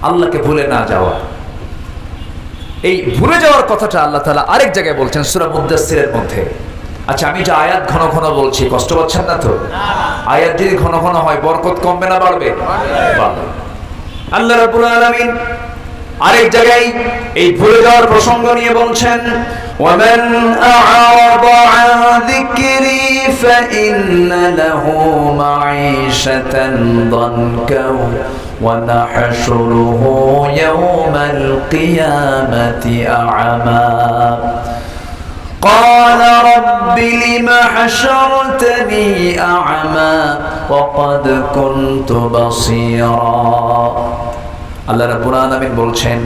আল্লাহকে ভুলে না যাওয়া এই ভুলে যাওয়ার কথাটা আল্লাহ তালা আরেক জায়গায় বলছেন সুরা মুদাসিরের মধ্যে আচ্ছা আমি যে আয়াত ঘন ঘন বলছি কষ্ট পাচ্ছেন না তো আয়াত যদি ঘন ঘন হয় বরকত কমবে না বাড়বে বাড়বে আল্লাহ রাব্বুল আলামিন আরেক জায়গায় এই ভুলে যাওয়ার প্রসঙ্গ নিয়ে বলছেন ومن أعرض عن ذكري فإن له معيشة ضنكا ونحشره يوم القيامة أعمى قال رب لم حشرتني أعمى وقد كنت بصيرا আল্লাহ রাব্বুল আলামিন বলছেন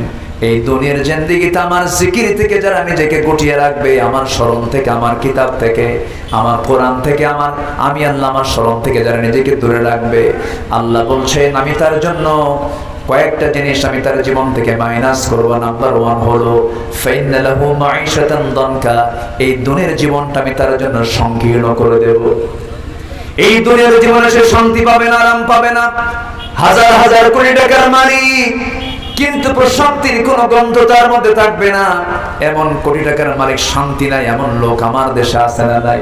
এই দুনিয়ার জিন্দেগিতে আমার জিকির থেকে যারা নিজেকে গুটিয়ে রাখবে, আমার স্মরণ থেকে, আমার কিতাব থেকে, আমার কোরআন থেকে, আমার আমি আল্লাহ আমার স্মরণ থেকে যারা নিজেকে দূরে রাখবে। আল্লাহ বলছেন, আমি তার জন্য কয়েকটা জিনিস আমি তার জীবন থেকে মাইনাস করব। নাম্বার ওয়ান হলো দনকা, এই দুনিয়ার জীবনটা আমি তার জন্য সংকীর্ণ করে দেব। এই দুনিয়ার জীবনে সে শান্তি পাবে না, আরাম পাবে না। হাজার হাজার কোটি টাকার মালিক কিন্তু প্রশান্তির কোন গন্ধ তার মধ্যে থাকবে না। এমন কোটি টাকার মালিক শান্তি নাই, এমন লোক আমার দেশে আছে না নাই।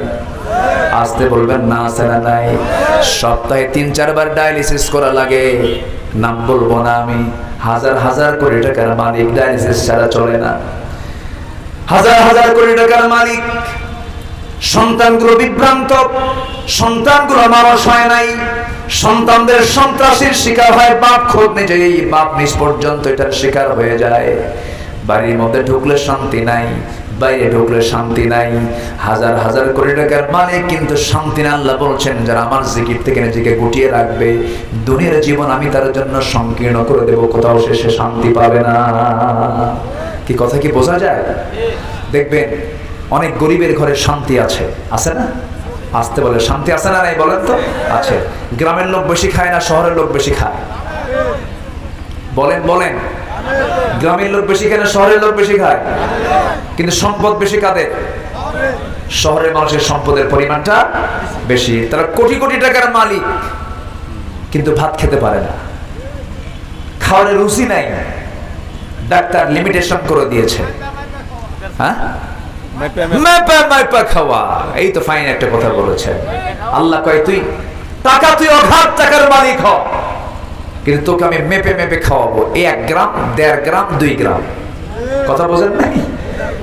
আসতে বলবেন না আছে না নাই। সপ্তাহে তিন, চারবার ডায়ালিসিস করা লাগে। নাম বলব না আমি। হাজার হাজার কোটি টাকার মালিক ডায়ালিসিস ছাড়া চলে না। হাজার হাজার কোটি টাকার মালিক সন্তানগুলো বিভ্রান্ত, সন্তানগুলো মানুষ হয় নাই, সন্তানদের সন্ত্রাসীর শিকার হয়, বাপ খোদ নিজেই, বাপ নিজ পর্যন্ত এটার শিকার হয়ে যায়। বাড়ির মধ্যে ঢুকলে শান্তি নাই, বাইরে ঢুকলে শান্তি নাই, হাজার হাজার কোটি টাকার মালিক কিন্তু শান্তি না আল্লাহ বলছেন, যারা আমার জিকির থেকে নিজেকে গুটিয়ে রাখবে, দুনিয়ার জীবন আমি তার জন্য সংকীর্ণ করে দেব, কোথাও শেষে শান্তি পাবে না। কি কথা কি বোঝা যায়? দেখবেন অনেক গরিবের ঘরে শান্তি আছে। আছে না? আসতে বলে, শান্তি আছে না নাই? বলেন তো। আছে। গ্রামের লোক বেশি খায় না শহরের লোক বেশি খায়? বলেন বলেন। গ্রামের লোক বেশি খায় না শহরের লোক বেশি খায়? কিন্তু সম্পদ বেশি কাদের? শহরের মানুষের সম্পদের পরিমাণটা বেশি। তারা কোটি কোটি টাকার মালিক, কিন্তু ভাত খেতে পারে না। খাওয়ার রুচি নাই। ডাক্তার লিমিটেশন করে দিয়েছে। হ্যাঁ?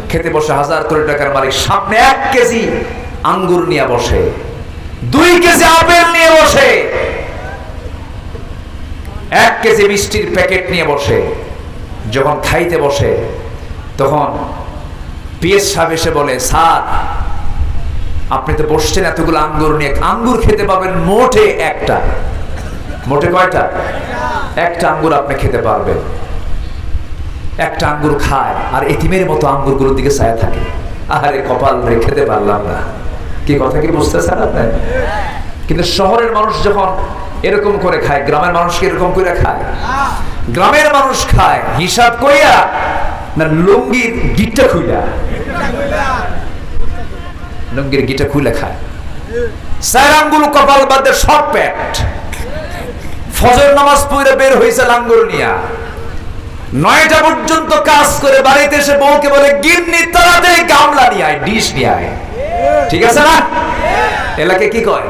খেতে বসে হাজার কোটি টাকার মালিক, সামনে এক কেজি আঙ্গুর নিয়ে বসে। দুই কেজি আপেল নিয়ে বসে। এক কেজি মিষ্টির প্যাকেট নিয়ে বসে। যখন খাইতে বসে, তখন পিএস সাহেব এসে বলে, স্যার, আপনি তো বসছেন এতগুলো আঙ্গুর নিয়ে। আঙ্গুর খেতে পাবেন মোটে একটা। মোটে কয়টা? একটা আঙ্গুর আপনি খেতে পারবেন। একটা আঙ্গুর খায়, আর এতিমের মতো আঙ্গুরগুলোর দিকে ছায়া থাকে। আরে কপাল রে, খেতে পারলাম না। কি কথা কি বুঝতেছেন আপনি? কিন্তু শহরের মানুষ যখন এরকম করে খায়, গ্রামের মানুষ কি এরকম করে খায়? গ্রামের মানুষ খায়। হিসাব কইয়া লুঙ্গির গিটটা খুইলা। লুঙ্গির গিটা খুলে খায় স্যারাঙ্গুলো কপাল বাদে শর্ট প্যান্ট ফজর নামাজ পড়ে বের হয়েছে লাঙ্গুর নিয়া। নয়টা পর্যন্ত কাজ করে বাড়িতে এসে বউকে বলে, গিন্নি, তাড়াতাড়ি গামলা নিয়ে আয়, ডিশ নিয়ে আয়। ঠিক আছে না? এলাকে কি কয়?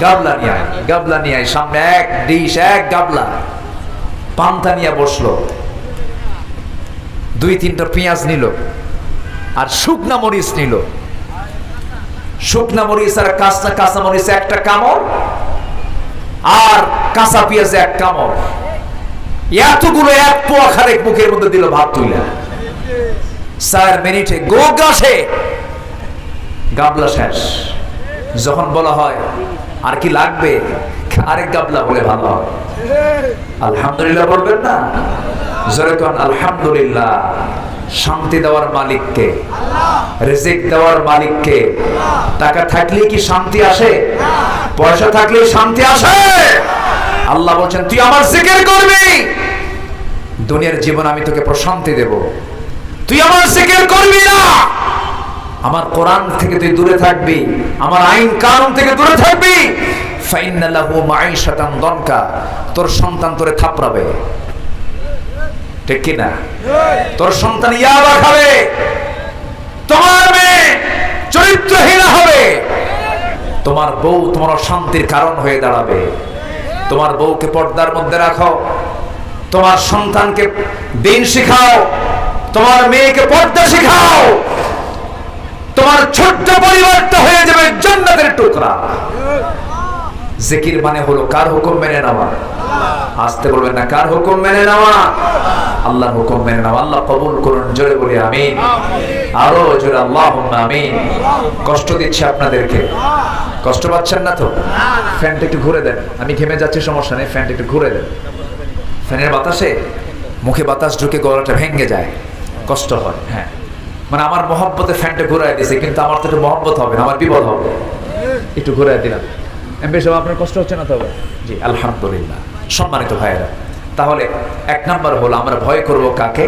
গাবলা নিয়ে আয়, গাবলা নিয়ে আয়। সামনে এক ডিশ, এক গাবলা। পান্তা নিয়ে বসল। দুই তিনটা পেঁয়াজ নিল আর শুকনা মরিচ নিল। শুকনা মরিচ আর কাঁচা কাঁচা মরিচ একটা কামড় আর কাঁচা পেঁয়াজ এক কামড়। এতগুলো এক পোয়া খারেক মুখের মধ্যে দিল ভাত তুইলা। চার মিনিটে গো গ্রাসে। গাবলা শেষ। যখন বলা হয়, আর কি লাগবে? আরেক গাবলা বলে ভালো হয়। আলহামদুলিল্লাহ বলবেন না। জোরে আলহামদুলিল্লাহ, শান্তি দেওয়ার মালিককে, রিজিক দেওয়ার মালিককে, টাকা থাকলে কি শান্তি আসে? পয়সা থাকলে শান্তি আসে? আল্লাহ বলছেন, তুই আমার জিকির করবি। দুনিয়ার জীবন আমি তোকে প্রশান্তি দেব। তুই আমার জিকির করবি না। আমার কোরআন থেকে তুই দূরে থাকবি। আমার আইন কানুন থেকে দূরে থাকবি। ফাইন্নাল্লাহু মাঈশাতান দনকা, তোর সন্তান তোরে থাপড়াবে। ঠিক কিনা? তোর সন্তান ইয়াবা খাবে, তোমার মেয়ে চরিত্রহীন হবে। তোমার বউ তোমার অশান্তির কারণ হয়ে দাঁড়াবে। তোমার বউকে পর্দার মধ্যে রাখো। তোমার সন্তানকে দিন শিখাও। তোমার মেয়েকে পর্দা শিখাও। তোমার ছোট্ট পরিবারটা হয়ে যাবে জান্নাতের টুকরা। জিকির মানে হলো কার হুকুম মেনে নেওয়া? আসতে বলবেন না কার হুকুম মেনে নেওয়া? আল্লাহর হুকুম মেনে নেওয়া আল্লাহ কবুল করুন জোরে বলি আমিন। আরও জোরে আল্লাহ আমিন। কষ্ট দিচ্ছে আপনাদেরকে। কষ্ট পাচ্ছেন না তো? ফ্যানটা একটু ঘুরে দেন। আমি ঘেমে যাচ্ছি সমস্যা নেই ফ্যানটা একটু ঘুরে দেন। ফ্যানের বাতাসে মুখে বাতাস ঢুকে গলাটা ভেঙে যায়। কষ্ট হয় হ্যাঁ। মানে আমার মহব্বতে ফ্যানটা ঘুরাই দিয়েছে কিন্তু আমার তো একটু মহব্বত হবে না, আমার বিপদ হবে। একটু ঘুরাই দিলাম। এমপি সাহেব আপনার কষ্ট হচ্ছে না তবে জি আলহামদুলিল্লাহ। সম্মানিত ভাইয়েরা, তাহলে এক নাম্বার হলো আমরা ভয় করব কাকে?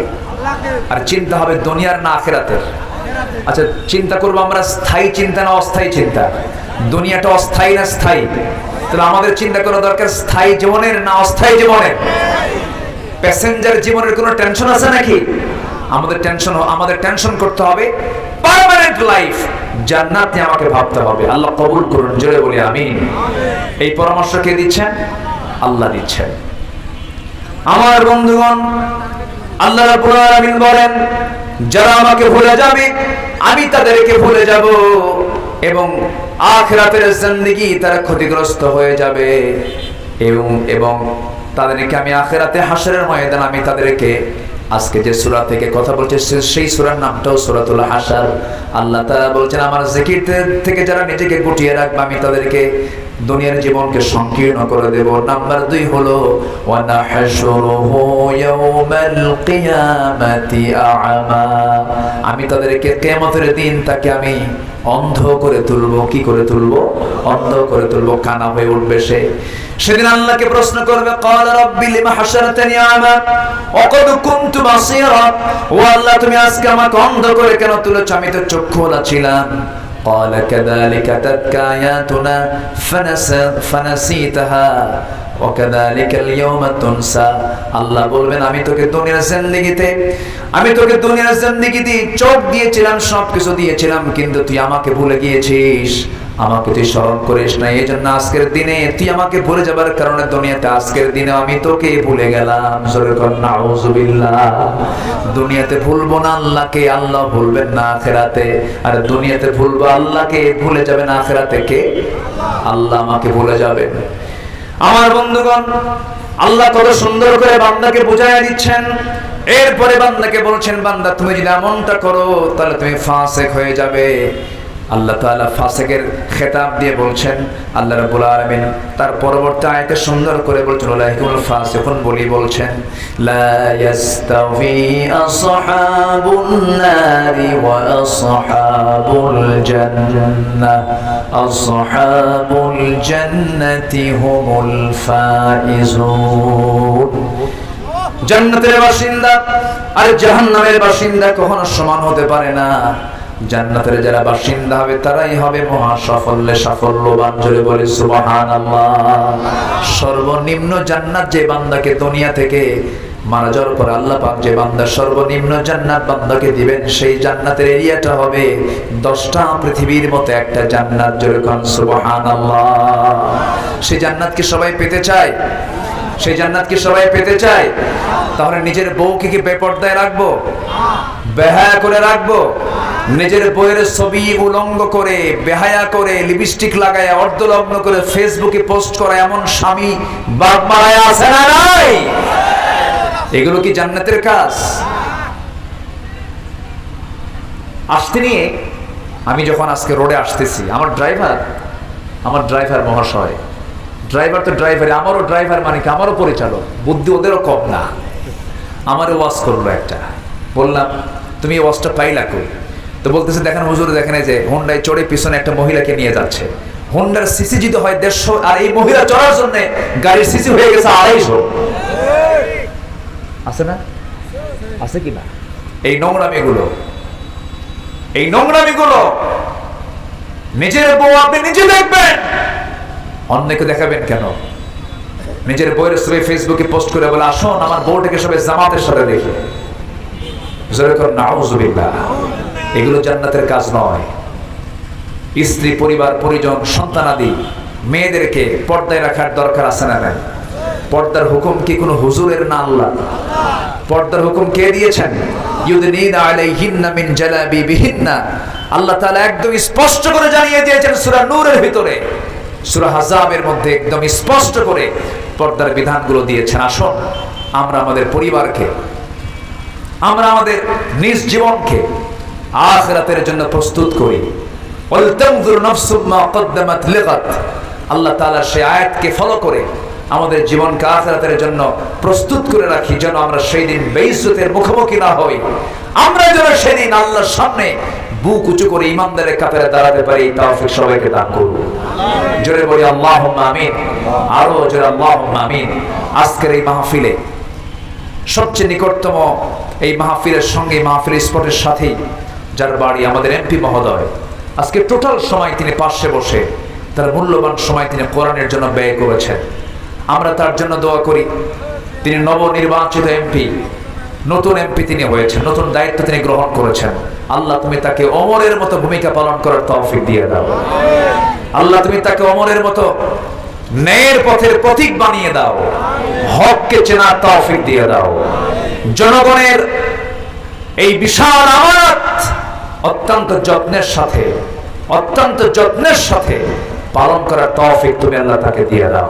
আর চিন্তা হবে দুনিয়ার না আখেরাতের। আচ্ছা চিন্তা করব আমরা স্থায়ী চিন্তা না অস্থায়ী চিন্তা? দুনিয়াটা অস্থায়ী না স্থায়ী? তাহলে আমাদের চিন্তা করা দরকার স্থায়ী জীবনের না অস্থায়ী জীবনের? প্যাসেঞ্জার জীবনের কোনো টেনশন আছে নাকি? আমাদের টেনশন আমাদের টেনশন করতে হবে পার্মানেন্ট লাইফ জান্নাত আমাকে ভাবতে হবে। আল্লাহ কবুল করুন, জোরে বলি আমি এই পরামর্শ কে দিচ্ছেন? আল্লাহ দিচ্ছেন। আমার বন্ধুগণ, আল্লাহ আলামিন বলেন, যারা আমাকে ভুলে যাবে, আমি তাদেরকে ভুলে যাব এবং আখিরাতের জিন্দেগি তারা ক্ষতিগ্রস্ত হয়ে যাবে এবং এবং তাদেরকে আমি আখেরাতে হাসরের ময়দান আমি তাদেরকে আজকে যে সূরা থেকে কথা বলছে সেই সূরার নামটাও সূরাতুল হাসার আল্লাহ তারা বলছেন, আমার জিকির থেকে যারা নিজেকে গুটিয়ে রাখবে, আমি তাদেরকে দুনিয়ার জীবনকে সংকীর্ণ করে দেব নাম্বার দুই হলো ওয়ানাহশুরুহু ইয়াউমাল কিয়ামাতি আ'মা আমি তাদেরকে কিয়ামতের দিন তাকে আমি অন্ধ করে তুলবো কি করে তুলবো অন্ধ করে তুলবো কানা হয়ে উঠবে সে সেদিন আল্লাহকে প্রশ্ন করবে قال رب لما حشرتني اعمى وقد كنت بصيرا ও আল্লাহ তুমি আজকে আমাকে অন্ধ করে কেন তুলেছো আমি তো চক্ষুওয়ালা ছিলাম قال كذلك تتك آياتنا فنس فنسيتها. আল্লাহ আমি তোকে ভুলে না। আজকের দিনে তুই আমাকে ভুলে যাবার কারণে দুনিয়াতে আজকের দিনে আমি তোকে ভুলে গেলাম। দুনিয়াতে ভুলবো না আল্লাহকে, আল্লাহ ভুলবেন না আখেরাতে। আর দুনিয়াতে ভুলবো আল্লাহকে, ভুলে যাবেন আখেরাতে কে? আল্লাহ আমাকে ভুলে যাবেন। আমার বন্ধুগণ, আল্লাহ কত সুন্দর করে বান্দাকে বুঝাইয়া দিচ্ছেন। এরপরে বান্দাকে বলছেন, বান্দা, তুমি যদি এমনটা করো, তাহলে তুমি ফাঁসে হয়ে যাবে। আল্লাহ তাআলা ফাসেকের খেতাব দিয়ে বলছেন, আল্লাহ রাব্বুল আলামিন তার পরবর্তী আয়াতে সুন্দর করে বলছেন উলাইকুল ফাসিকুন বলি বলছেন জান্নাতের বাসিন্দা আর জাহান্নামের বাসিন্দা কখনো সমান হতে পারে না। জান্নাতের যারা বাসিন্দা হবে, তারাই হবে মহা সাফল্যে সাফল্যবান। জোরে বলে, সুবহানাল্লাহ। সর্বনিম্ন জান্নাত যে বান্দাকে দুনিয়া থেকে মারা যাওয়ার পর আল্লাহ পাক যে বান্দা সর্বনিম্ন জান্নাত বান্দাকে দিবেন, সেই জান্নাতের এরিয়াটা হবে দশটা পৃথিবীর মতো একটা জান্নাত। জোরে কোন, সুবহানাল্লাহ। সেই জান্নাত কি সবাই পেতে চায়? সেই জান্নাত কি সবাই পেতে চায়? তাহলে নিজের বউকে কি বেপর্দায় রাখব? বেহায়া করে রাখব। নিজের বইয়ের ছবি উলঙ্গ করে, বেহায়া করে লিপস্টিক লাগায়, অর্ধলগ্ন করে ফেসবুকে পোস্ট করা এমন স্বামী বাপ মারায় আছে না নাই? এগুলো কি জান্নাতের কাজ? আসতে নিয়ে আমি যখন আজকে রোডে আসতেছি, আমার ড্রাইভার আমার ড্রাইভার মহাশয়। ড্রাইভার তো ড্রাইভার আমারও ড্রাইভার মানে কি? আমারও পরিচালক। বুদ্ধি ওদেরও কম না। আমারও ওয়াজ করল একটা। বললাম তুমি এই ওয়াজটা পাইলা কই? তো বলতেছে, দেখেন হুজুর, দেখেন যে হোন্ডায় চড়ে পিছনে একটা মহিলাকে নিয়ে যাচ্ছে। হোন্ডার সিসি যদি হয় দেড়শো, আর এই মহিলা চড়ার জন্য গাড়ির সিসি হয়ে গেছে আড়াইশো। আছে না? আছে কি না? এই নোংরামিগুলো এই নোংরামিগুলো নিজের বউ আপনি নিজে দেখবেন। অন্যকে দেখাবেন কেন? নিজের বইয়ের ছবি ফেসবুকে পোস্ট করে বলে, আসুন, আমার বউটাকে সবাই জামাতের সাথে দেখি। এগুলো জান্নাতের কাজ নয়। স্ত্রী, পরিবার, পরিজন সন্তানাদি মেয়েদেরকে পর্দায় রাখার দরকার আছে না নাই? পর্দার হুকুম কি কোনো হুজুরের না আল্লাহ? পর্দার হুকুম কে দিয়েছেন? ইউদিনিনা আলাইহিন্না মিন জালাবিবিহিন্না। আল্লাহ তাআলা একদম স্পষ্ট করে জানিয়ে দিয়েছেন সূরা নূরের ভিতরে। সূরা হাজাবের মধ্যে একদম স্পষ্ট করে পর্দার বিধানগুলো দিয়েছেন। আসুন, আমরা আমাদের পরিবারকে আমরা আমাদের নিজ জীবনকে আখিরাতের জন্য প্রস্তুত করি। আল্লাহ তাআলা সেই আয়াতকে ফলো করে আমাদের জীবনকে আখিরাতের জন্য প্রস্তুত করে রাখি, যেন আমরা সেই দিন বেইজ্জতের মুখোমুখি না হই। আমরা যেন সেদিন আল্লাহর সামনে বুক উঁচু করে ইমানদারের কাতারে দাঁড়াতে পারি তৌফিক সবাইকে দান করুন। জোরে বলি, আল্লাহুম্মা আমিন। আরও জোরে, আল্লাহুম্মা আমিন। আজকের এই মাহফিলে সবচেয়ে নিকটতম এই মাহফিলের সঙ্গে মাহফিল স্পটের সাথেই যার বাড়ি আমাদের এমপি মহোদয়। আজকে টোটাল সময় তিনি পাশে বসে, তার মূল্যবান সময় তিনি কোরআনের জন্য ব্যয় করেছেন। আমরা তার জন্য দোয়া করি, তিনি নবনির্বাচিত এমপি, নতুন এমপি তিনি হয়েছেন, নতুন দায়িত্ব তিনি গ্রহণ করেছেন। আল্লাহ, তুমি তাকে অমরের মতো ভূমিকা পালন করার তৌফিক দিয়ে দাও। আল্লাহ, তুমি তাকে অমরের মতো ন্যায়ের পথের প্রতীক বানিয়ে দাও। হককে চেনার তৌফিক দিয়ে দাও। জনগণের এই বিশাল আমানত অত্যন্ত যত্নের সাথে, অত্যন্ত যত্নের সাথে পালন করার তৌফিক তুমি আল্লাহ তাকে দিয়ে দাও।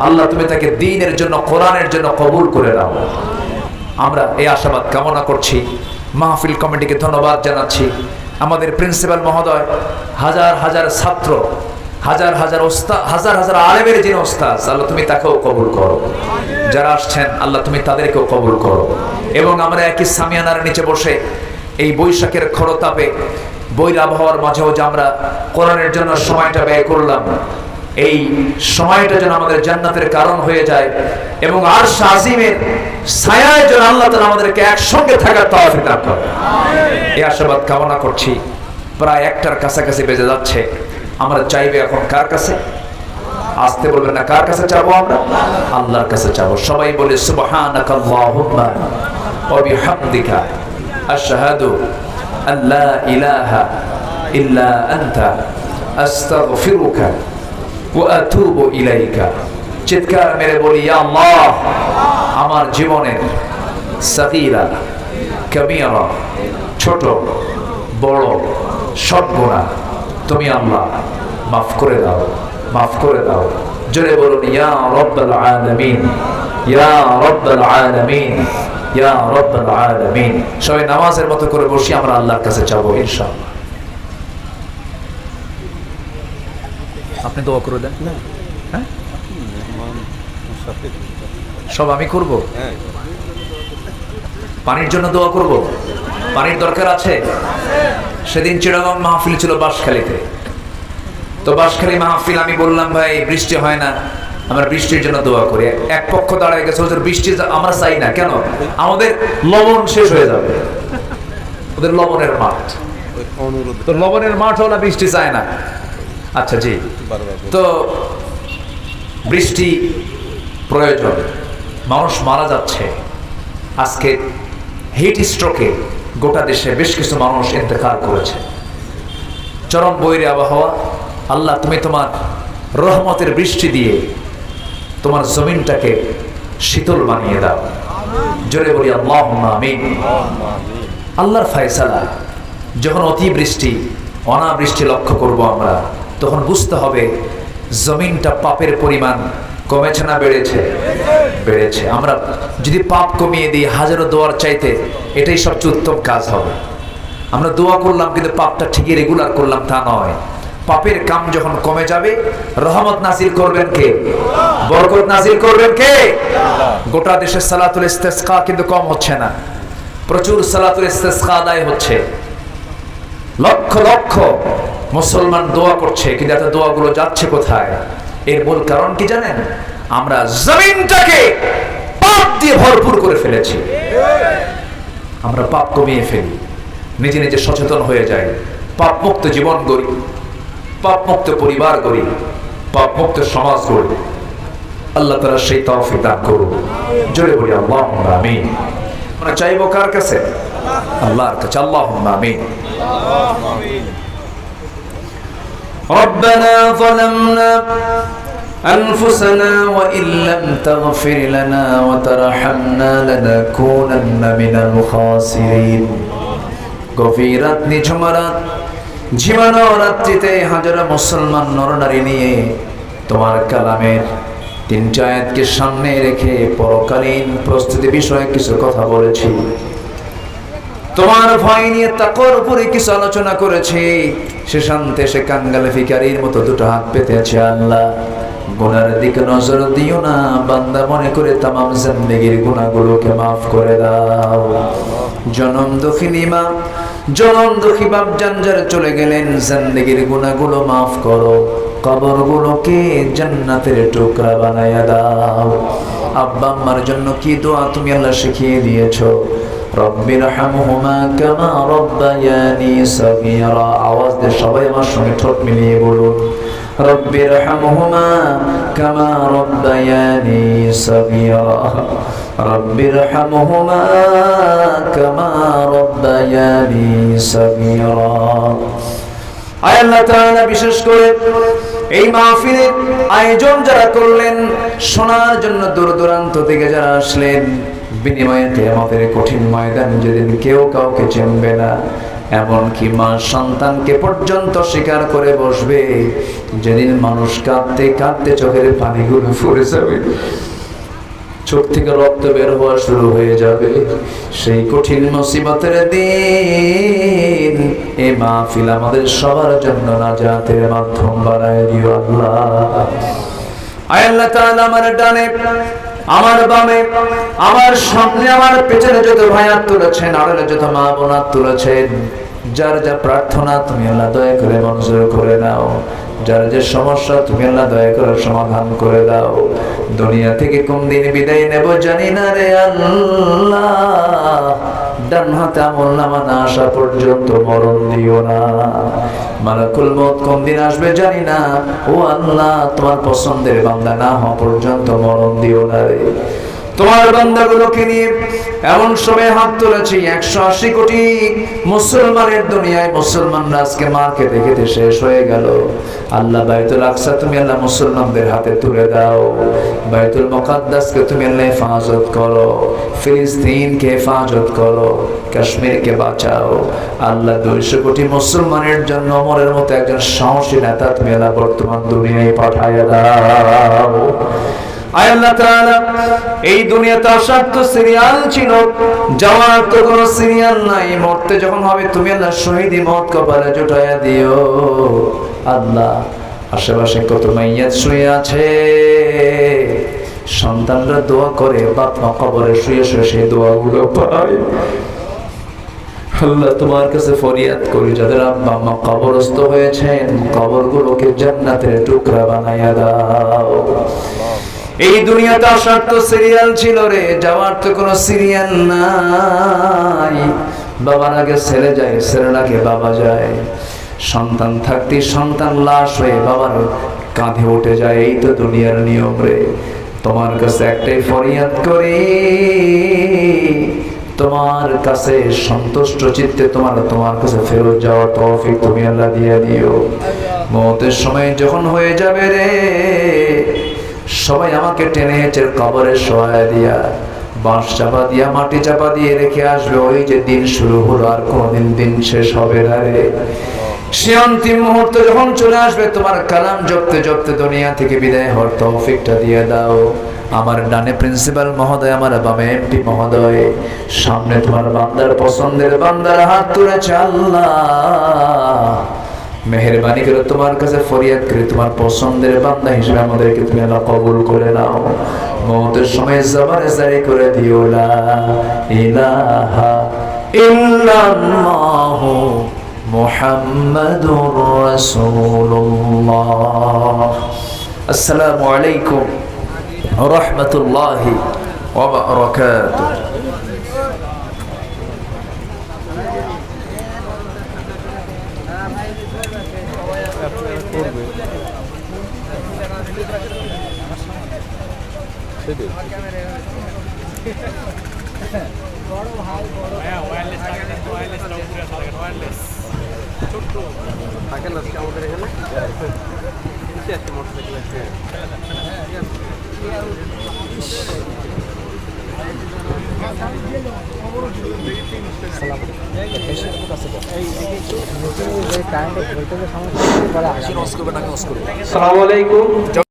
আল্লাহ তুমি তাকে দিনের জন্য, কোরআনের জন্য কবুল করে দাও। আমরা এই আশাবাদ কামনা করছি। মাহফিল কমিটিকে ধন্যবাদ জানাচ্ছি। আমাদের প্রিন্সিপাল মহোদয় হাজার হাজার ছাত্র হাজার হাজার ওস্তা হাজার হাজার আলেমের যিনি ওস্তাজ আল্লাহ তুমি তাকেও কবুল করো। যারা আসছেন, আল্লাহ তুমি তাদেরকেও কবুল করো। এবং আমরা একই সামিয়ানার নিচে বসে এই বৈশাখের খরতাপে বইর আবহাওয়ার মাঝেও যে আমরা কোরআনের জন্য সময়টা ব্যয় করলাম, এই সময়টা যেন আমাদের জান্নাতের কারণ হয়ে যায় এবং আর শাহিমের ছায়ায় যেন আল্লাহ তালা আমাদেরকে একসঙ্গে থাকার দান করে। এই আশাবাদ কামনা করছি। প্রায় একটার কাছাকাছি বেজে যাচ্ছে। আমরা চাইবে এখন কার কাছে? আসতে বলবেন না, কার কাছে চাবো আমরা? আল্লাহর কাছে চাবো। সবাই বলে আল্লা ইলাহা ইল্লা চিৎকার মেরে বলি, ইয়া আমার জীবনের সাগীরা, কবিরা, ছোট, বড়, সব গুণা তুমি আল্লাহ মাফ করে দাও মাফ করে দাও। জোরে বলুন ইয়া রব্বাল আলামিন ইয়া রব্বাল আলামিন ইয়া রব্বাল আলামিন। সবাই নামাজের মতো করে বসি আমরা আল্লাহর কাছে চাবো ইনশাআল্লাহ। আপনি দোয়া করে দেন। হ্যাঁ? সব আমি করব? পানির জন্য দোয়া করব? পানির দরকার আছে? সেদিন চিড়াগং মাহফিল ছিল বাঁশখালীতে। তো বাঁশখালী মাহফিল আমি বললাম, ভাই, বৃষ্টি হয় না, আমরা বৃষ্টির জন্য দোয়া করি। এক পক্ষ দাঁড়ায় গেছে ওদের বৃষ্টি আমরা চাই না, কেন? আমাদের লবণ শেষ হয়ে যাবে। ওদের লবণের মাঠ। তো লবণের মাঠ হলো বৃষ্টি চায় না। আচ্ছা জি। তো বৃষ্টি প্রয়োজন, মানুষ মারা যাচ্ছে। আজকে হিট স্ট্রোকে গোটা দেশে বেশ কিছু মানুষ ইন্তেকাল করেছে। চরম বৈরী আবহাওয়া, আল্লাহ তুমি তোমার রহমতের বৃষ্টি দিয়ে তোমার জমিনটাকে শীতল বানিয়ে দাও। জোরে বলি আল্লাহ আল্লাহর ফায়সালা, যখন অতিবৃষ্টি, অনাবৃষ্টি লক্ষ্য করব আমরা, তখন বুঝতে হবে জমিনটা পাপের পরিমাণ কমেছে না বেড়েছে বেড়েছে। আমরা যদি পাপ কমিয়ে দিই, হাজারো দোয়ার চাইতে, এটাই সবচেয়ে উত্তম কাজ হবে। আমরা দোয়া করলাম, কিন্তু পাপটা ঠিকই রেগুলার করলাম, তা নয়। পাপের কাম যখন কমে যাবে, রহমত নাজিল করবেন কে? বরকত নাজিল করবেন কে? গোটা দেশে সালাতুল ইস্তেসকা কিন্তু কম হচ্ছে না। প্রচুর সালাতুল ইস্তেসকা আদায় হচ্ছে। লক্ষ লক্ষ মুসলমান দোয়া করছে, কিন্তু এত দোয়াগুলো যাচ্ছে কোথায়? এর মূল কারণ কি জানেন? আমরা জমিনটাকে পাপ দিয়ে ভরপুর করে ফেলেছি। আমরা পাপ কমিয়ে ফেলি। নিজে নিজে সচেতন হয়ে যাই। পাপ মুক্ত জীবন গড়ি। পাপ মুক্ত পরিবার গড়ি। পাপ মুক্ত সমাজ গড়ি। আল্লাহ তারা সেই তৌফিক দান করুন। জোরে বলি আল্লাহ আমিন। আমরা চাইব কার কাছে? আল্লাহর কাছে। আল্লাহ আমিন। ربنا ظلمنا أنفسنا وإن لم تغفر لنا وترحمنا لنكونن من الخاسرين গভীর রাত নিঝুমারাত ঝিমানো রাত্রিতে হাজারা মুসলমান নরনারী নিয়ে তোমার কালামের তিনটা আয়াতকে সামনে রেখে পরকালীন প্রস্তুতি বিষয়ে কিছু কথা বলেছি তোমার ভয় নিয়ে তাকর উপরে কিছু আলোচনা করেছি। সে শান্তে সে কাঙ্গালে ফিকারির মতো দুটো হাত পেতে আছে আল্লাহ। গুনার দিকে নজর দিও না, বান্দা মনে করে তামাম জিন্দেগির গুনাহগুলোকে মাফ করে দাও। জনম দক্ষিণী মা জনম দক্ষী বাপ জানজার চলে গেলেন, জিন্দেগির গুনাহগুলো মাফ করো। কবরগুলোকে জান্নাতের টুকরা বানায়া দাও। আব্বা আম্মার জন্য কি দোয়া তুমি আল্লাহ শিখিয়ে দিয়েছ? রব্বির হামহুমা কামা রব্বায়ানি সগীরা। আওয়াজ দিয়ে সবাই আমার সঙ্গে ঠোঁট মিলিয়ে বলুন রব্বির হামহুমা কামা রব্বায়ানি সগীরা। রব্বির হামহুমা কামা রব্বায়ানি সগীরা। আয় আল্লাহ তাআলা, বিশেষ করে এই মাহফিলের আয়োজন যারা করলেন, শোনার জন্য দূর দূরান্ত থেকে যারা আসলেন বিনিময়ে আমাদের কঠিন ময়দান যেদিন কেউ কাউকে চেনবে না, এমনকি মা সন্তানকে পর্যন্ত স্বীকার করে বসবে, যেদিন মানুষ কাঁদতে কাঁদতে চোখের পানিগুলো ফুরে যাবে, চোখ থেকে রক্ত বের হওয়া শুরু হয়ে যাবে। সেই কঠিন মুসিবতের দিন এ মাহফিল আমাদের সবার জন্য নাজাতের মাধ্যম বানায় দিও আল্লাহ। আয় আল্লাহ তাআলা আমার ডানে আমার বামে, আমার সামনে আমার পেছনে যত ভাইয়ার তুলেছেন আড়ালে যত মা বোনার তুলেছেন, যার যা প্রার্থনা তুমি আল্লাহ দয়া করে মঞ্জুর করে নাও। যার যে সমস্যা তুমি আল্লাহ দয়া করে সমাধান করে দাও। দুনিয়া থেকে কোন দিন বিদায় নেব জানি না রে আল্লাহ। ডান হাতে আমল নামা না আসা পর্যন্ত মরণ দিও না। মালাকুল মত কোন দিন আসবে জানি না। ও আল্লাহ, তোমার পছন্দের বান্দা না হওয়া পর্যন্ত মরণ দিও না রে। তোমার বান্দাগুলোকে নিয়ে এমন সময় হাত তুলেছি, একশো আশি কোটি মুসলমানের দুনিয়ায়। মুসলমানরা আজকে মাকে দেখে শেষ হয়ে গেল। আল্লাহ বাইতুল আকসা তুমি আল্লাহ মুসলমানদের হাতে তুলে দাও। বাইতুল মুকাদ্দাসকে তুমি আল্লাহ হেফাজত করো। ফিলিস্তিনকে হেফাজত করো। কাশ্মীরকে বাঁচাও। আল্লাহ দুইশো কোটি মুসলমানের জন্য অমরের মতো একজন সাহসী নেতা তুমি আল্লাহ বর্তমান দুনিয়ায় পাঠায় দাও। এই দুনিয়াতে আসার তো সিরিয়াল ছিল। যাওয়ার তো কোনো সিরিয়াল নাই, মরতে যখন হবে তুমি আল্লাহ শহীদি মত কপালে জুটাইয়া দিও। আল্লাহ, আশেপাশে কত মাইয়াত শুয়ে আছে। সন্তানরা দোয়া করে বাপ মা কবরে শুয়ে শুয়ে সেই দোয়াগুলো পায়। আল্লাহ তোমার কাছে ফরিয়াদ করি, যাদের আব্বা মা কবরস্থ হয়েছেন, কবরগুলোকে জান্নাতের টুকরা বানাইয়া দাও। এই দুনিয়াতে আসার তো সিরিয়াল ছিল রে, যাওয়ার তো কোনো সিরিয়াল নাই। বাবার আগে ছেলে যায় ছেলের আগে বাবা যায়। সন্তান থাকতে সন্তান লাশ হয়ে বাবার কাঁধে উঠে যায়, এই তো দুনিয়ার নিয়ম রে। তোমার কাছে একটাই ফরিয়াদ করি, তোমার কাছে সন্তুষ্ট চিত্তে তোমার তোমার কাছে ফেরত যাওয়ার তৌফিক তুমি আল্লাহ দিয়ে দিও। মতের সময় যখন হয়ে যাবে রে সবাই আমাকে টেনে হেঁচে কবরে সহায় দিয়া, বাঁশ চাপা দিয়া, মাটি চাপা দিয়ে রেখে আসবে। ওই যে দিন শুরু হলো, আর কোনোদিন দিন শেষ হবে না রে। সে অন্তিম মুহূর্ত যখন চলে আসবে, তোমার কালাম জপতে জপতে দুনিয়া থেকে বিদায় হওয়ার তৌফিকটা দিয়ে দাও। আমার ডানে প্রিন্সিপাল মহোদয়, আমার বামে এমপি মহোদয়, সামনে তোমার বান্দার পছন্দের বান্দার হাত তুলেছে আল্লাহ। মেহরবানি করে তোমার কাছে ফরিয়াদ করে তোমার পছন্দের বান্দা হিসেবে আমাদেরকে তুমি আল্লাহ কবুল করে নাও। মৌতের সময় জবানে জারি করে দিও, লা ইলাহা ইল্লাল্লাহু মুহাম্মাদুর রাসূলুল্লাহ। আসসালামু আলাইকুম ওয়া রাহমাতুল্লাহি ওয়া বারাকাতুহু থাকেন আজকে আমাদের এখানে নিচে একটা মোটরসাইকেল আছে কারেন্টের ভোল্টেজের সমস্যা হলে পরে আগামী সালাম আলাইকুম